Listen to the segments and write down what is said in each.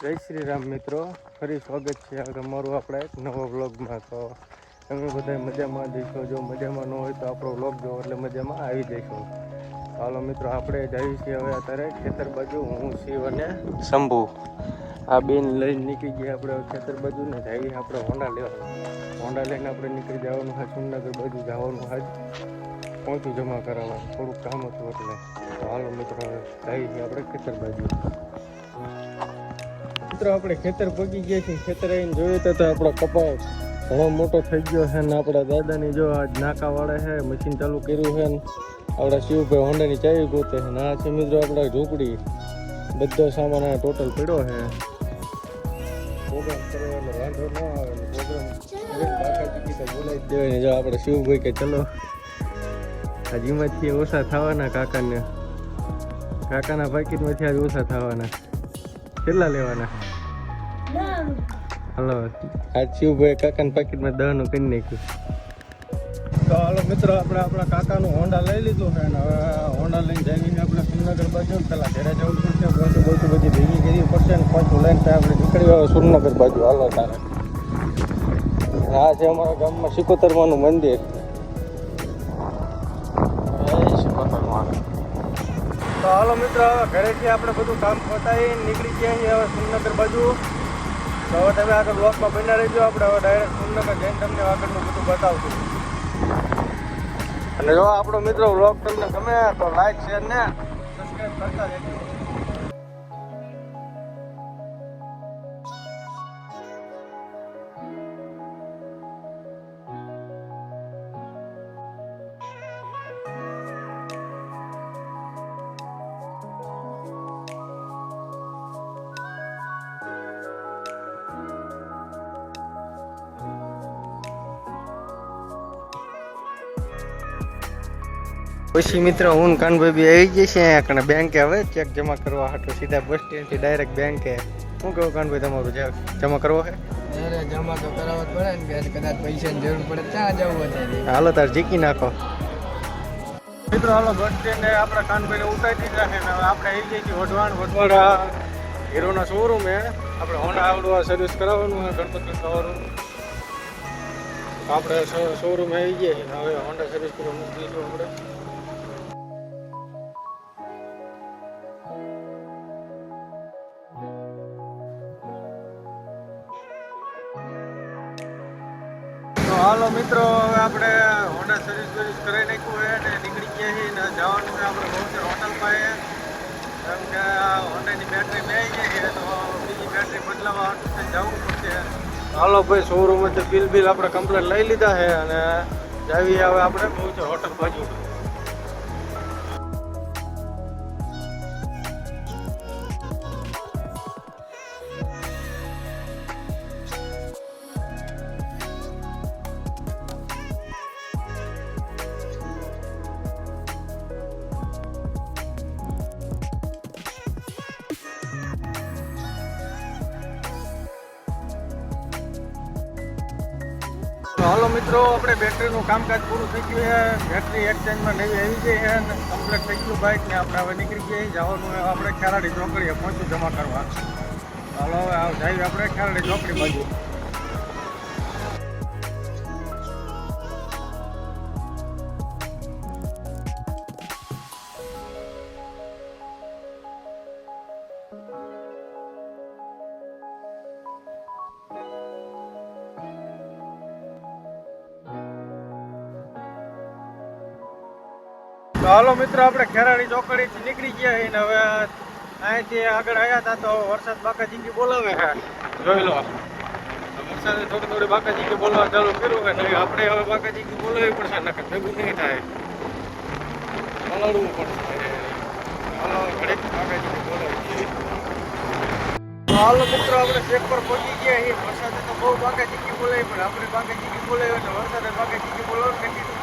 જય શ્રી રામ મિત્રો, ફરી સ્વાગત છે તમારું આપણા એક નવા વ્લોગમાં. તો તમે બધા મજામાં જઈશો જો મજામાં ન હોય તો આપણો વ્લોગ જો એટલે મજામાં આવી જઈશું. ચાલો મિત્રો, આપણે જઈએ છીએ હવે અત્યારે ખેતર બાજુ. હું, શિવ અને શંભુ. આ બેન લઈને નીકળી ગયા આપણે ખેતર બાજુ ને જઈએ આપણે હોન્ડા લેવા. હોન્ડા લઈને આપણે નીકળી જવાનું હોય સુરનગર બાજુ જવાનું હોય પહોંચું જમા કરાવવા થોડુંક કામ હતું એટલે. તો હાલો મિત્રો જઈએ આપણે ખેતર બાજુ. મિત્રો આપણે ખેતર પગી ગયા છીએ. ખેતર આવીને જોયું તો આપણો કપાવ ઘણો મોટો થઈ ગયો છે ને આપણા દાદાની જો આજ નાકા વાળે છે મશીન ચાલુ કર્યું છે ને આપણા શિવભાઈ હોન્ડાની ચાવી ગોતે છે. ને આ છે મિત્રો આપણા ઝૂંપડી બધો સામાન આ ટોટલ પડ્યો છે. પ્રોગ્રામ કરવાનો વાંધો ન આપણે શિવભાઈ કે ચલો. આજ ઓછા થવાના કાકાને. કાકાના પાકીટમાંથી આજે ઓછા થવાના. કેટલા લેવાના? હાલો. આ શિવભાઈ કાકાના પાકીટમાં દહનું કરી નાખ્યું. તો હાલો મિત્રો, આપણે આપણા કાકાનું હોન્ડા લઈ લીધું છે અને હવે હોન્ડા લઈને જઈને આપણે સુરનગર બાજુ પેલા ઘરે જવું પડશે. બોટું બધું બધી ભેગી કરવી પડશે ને પાછું લઈને ત્યાં આપણે નીકળી આવે સુરનગર બાજુ. હાલો તારે. આ છે અમારા ગામમાં સિકોતરમાનું મંદિર. તો હાલો મિત્રો, હવે ઘરેથી આપણે બધું કામ પતાવી નીકળી ગયા છીએ હવે સુરનગર બાજુ. તો હવે તમે આગળ બ્લોકમાં બન્યા રહેજો. આપણે હવે ડાયરેક્ટ સુરનગર જઈને તમને આગળનું બધું બતાવશું. અને જો આપણો મિત્રો બ્લોગ તમને ગમે તો લાઈક શેર ને સબસ્ક્રાઈબ કરતા રહેજો. પછી મિત્ર હું કાનભાઈ બી આવી જશે અહીંયા કણે બેંકે હવે ચેક જમા કરવા હાટો સીધા બસ સ્ટેન્ડથી ડાયરેક્ટ બેંકે શું કહું કાનભાઈ તમારું ચેક જમા કરવો છે જમા તો કરાવવો પડે ને કે કદાચ પૈસાની જરૂર પડે ત્યાં જવું છે હાલો તાર જીકી નાખો. મિત્રો હાલો બસ સ્ટેન્ડે આપણા કાનભાઈને ઉતારી દીધા છે ને હવે આપણે આવી જઈએ છીએ વઢવાણ વઢવાડા હીરોના શોરૂમ હે આપણે હોન્ડા આવડું આ સર્વિસ કરાવવાનું છે ગણપતિ સવારનું આપણે શોરૂમ આવી ગયા હવે હોન્ડા સર્વિસ કરવા મૂકી દઈશું આપણે. મિત્રો હવે આપણે હોન્ડા સર્વિસ સર્વિસ કરાવી નાખ્યું છે અને નીકળી ગયા છીએ ને જવાનું છે આપણે બહુ હોટલ પાસે. કેમ કે હોન્ડાની બેટરી બે ગઈ છે, તો બીજી બેટરી બદલાવા જવું પડશે. હાલો ભાઈ શોરૂમમાંથી બિલ બિલ આપણે કમ્પ્લેટ લઈ લીધા છે અને જાવી હવે આપણે છે હોટલ બાજુ. હાલો મિત્રો, આપણે બેટરીનું કામકાજ પૂરું થઈ ગયું છે. બેટરી એક્સચેન્જમાં નવી આવી ગઈ છે અને કમ્પ્લીટ થઈ ગયું બાઇક ને આપણે હવે નીકળી ગઈ જવાનું આપણે ખેરાડી ચોકડીએ પહોંચું જમા કરવા. હાલો, હવે જઈએ આપણે ખેરાડી ચોકડી બાજુ. હાલો મિત્રો, આપણે ખેરાડી ચોકડીથી નીકળી ગયા છીએ ને હવે અહીંથી આગળ આવ્યા હતા તો વરસાદ બાકાજીકી બોલાવે છે જોઈ લો. વરસાદે થોડી થોડી બાકાજીકી બોલાવવા ચાલુ કર્યું કે નહીં આપણે હવે બાકાજીકી બોલાવવી પડશે, નકર ભેગું નહીં થાય. બોલાવવું પડશે. હાલો ઘડીક બાકાજીકી બોલાવી હાલો મિત્રો આપણે ચેક પર પહોંચી ગયા છીએ. વરસાદે તો બહુ બાંકા ચીકી બોલાય પણ આપણે બાકાજીકી બોલાવી એટલે વરસાદે ચીકી બોલાવે ને કીધું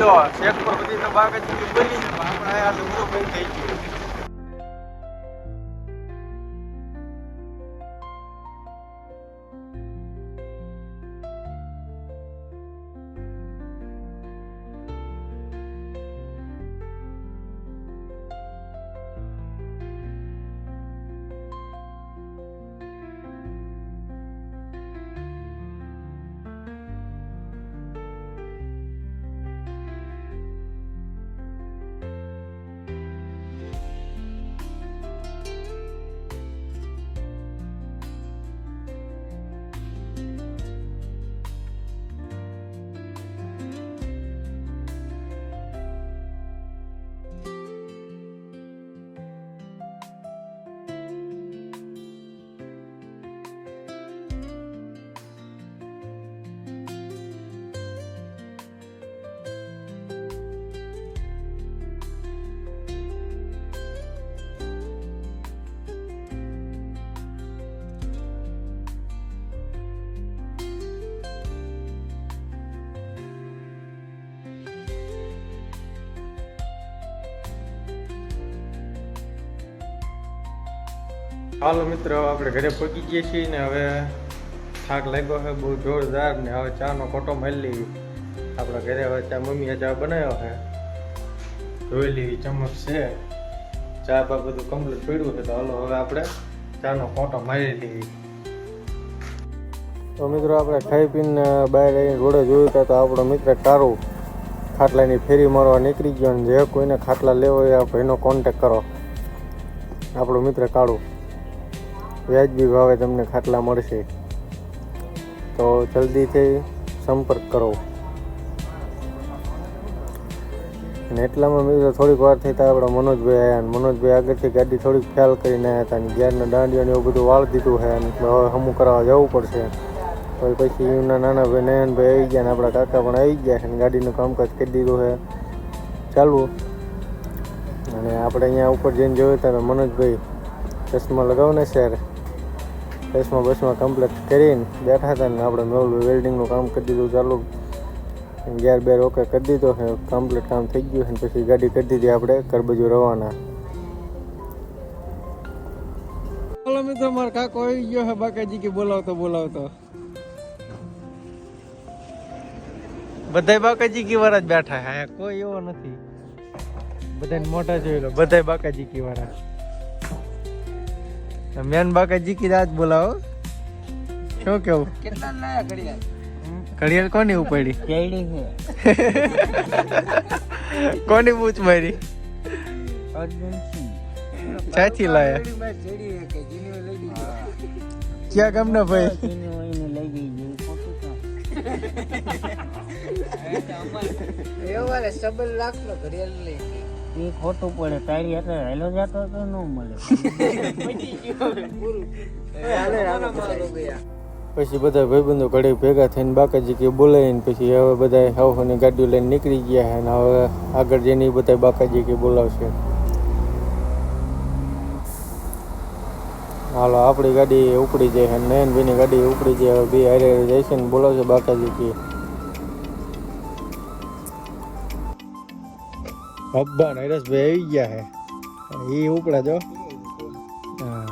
લો શેક પર બધી તો ચીકી બોલી છે, પણ આપણે આ તો બધું બંધ થઈ ગયું હાલો મિત્રો, આપણે ઘરે પહોંચી ગઈએ છીએ ને હવે થાક લાગ્યો છે, બહુ જોરદાર ને હવે ચાનો ખોટો લેવી આપણા ઘરે હવે ચા મમ્મીએ ચા બનાવ્યો છે. જોઈ લેવી ચમચ છે. ચા બા બધું કમ્પ્લીટ પડ્યું છે, તો હાલો હવે આપણે ચાનો ખોટો મારી લેવી તો મિત્રો, આપણે ખાઈ પીને બહાર આવીને રોડે જોયું હતા તો આપણો મિત્ર કારું ખાટલાની ફેરી મારવા નીકળી ગયો અને જે કોઈને ખાટલા લેવો હોય આ ભાઈનો કોન્ટેક કરો. આપણો મિત્ર કાળું. વ્યાજબી ભાવે તમને ખાટલા મળશે. તો જલ્દીથી સંપર્ક કરો. અને એટલામાં મિત્રો થોડીક વાર થઈ હતા આપણા મનોજભાઈ આવ્યા અને મનોજભાઈ આગળથી ગાડી થોડીક ખ્યાલ કરીને આવ્યા હતા અને ગેરના દાંડીઓને એવું બધું વાળ દીધું છે અને હવે હમું કરાવવા જવું પડશે. તો પછી એમના નાના ભાઈ નયનભાઈ આવી ગયા ને આપણા કાકા પણ આવી ગયા છે અને ગાડીનું કામકાજ કરી દીધું છે ચાલુ. અને આપણે અહીંયા ઉપર જઈને જોયું હતા મનોજભાઈ ચશ્મા લગાવને સર ચશ્મા બસમાં કમ્પ્લીટ કરીને બેઠા હતા ને આપણે મેળવું વેલ્ડિંગનું કામ કરી દીધું ચાલુ. ગેર બેર ઓકે કરી દીધો કમ્પ્લીટ કામ થઈ ગયું છે પછી ગાડી કરી દીધી આપણે કરબજુ રવાના. મિત્રો, મારો કાકો આવી ગયો છે, બાકાજી કે બોલાવતો બોલાવતો. બધાય બાકાજી કી વાળા જ બેઠા હે કોઈ એવો નથી. બધાને મોટા જોઈ લો, બધાય બાકાજી કી વાળા મેન બાકાજી જીકી રાત બોલાવો. શું કેવું? કેટલા લાયા ઘડિયાળ. ઘડિયાળ કોની ઉપાડી કેડી છે. કોની પૂછ મારી અર્જુન સિંહ. લાયા? જેડી કે જીની ક્યાં ગામના ભાઈ? જીની હોય લઈ ગઈ જે ખોટું એવું સબલ લાખનો ઘડિયાળ લઈ એ ખોટું પડે. તારી હાથે હેલો જતો તો ન મળે. પછી બધા ભાઈબંધો ઘડે ભેગા થઈને બાકાજી કે બોલાવીને પછી હવે બધા હવની ગાડીઓ લઈને નીકળી ગયા અને હવે આગળ જઈને બધા બાકાજી કે બોલાવશે. હાલો આપણી ગાડી ઉપડી જાય નયનભાઈની ગાડી ઉપડી જાય. હવે બે હારે જાય છે ને બોલાવશે બાકાજી કે. હબ્બા નરેશભાઈ આવી ગયા છે. એ ઉપડા જો. હા.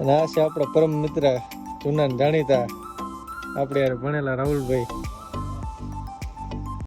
અને આ છે આપણા પરમ મિત્ર, જૂના જાણીતા આપણે યાર ભણેલા રાહુલભાઈ.